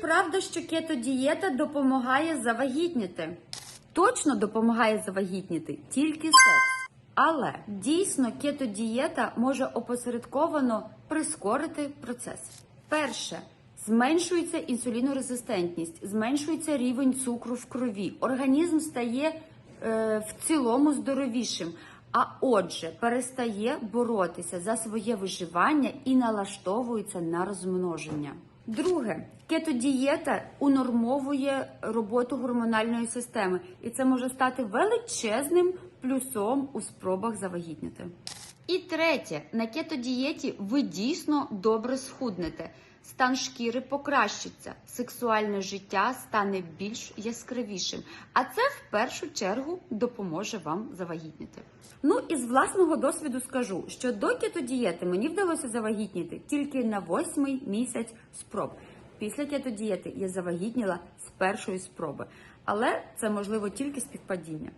правда, що кетодієта допомагає завагітніти? Точно допомагає завагітніти тільки секс. Але дійсно кетодієта може опосередковано прискорити процес. Перше. Зменшується інсулінорезистентність, зменшується рівень цукру в крові. Організм стає е, в цілому здоровішим. А отже, перестає боротися за своє виживання і налаштовується на розмноження. Друге, кетодієта унормовує роботу гормональної системи, і це може стати величезним плюсом у спробах завагітніти. І третє, на кетодієті ви дійсно добре схуднете. Стан шкіри покращиться, сексуальне життя стане більш яскравішим, а це в першу чергу допоможе вам завагітніти. Ну і з власного досвіду скажу, що до кетодієти мені вдалося завагітніти тільки на восьмий місяць спроб. Після кетодієти я завагітніла з першої спроби, але це можливо тільки співпадіння.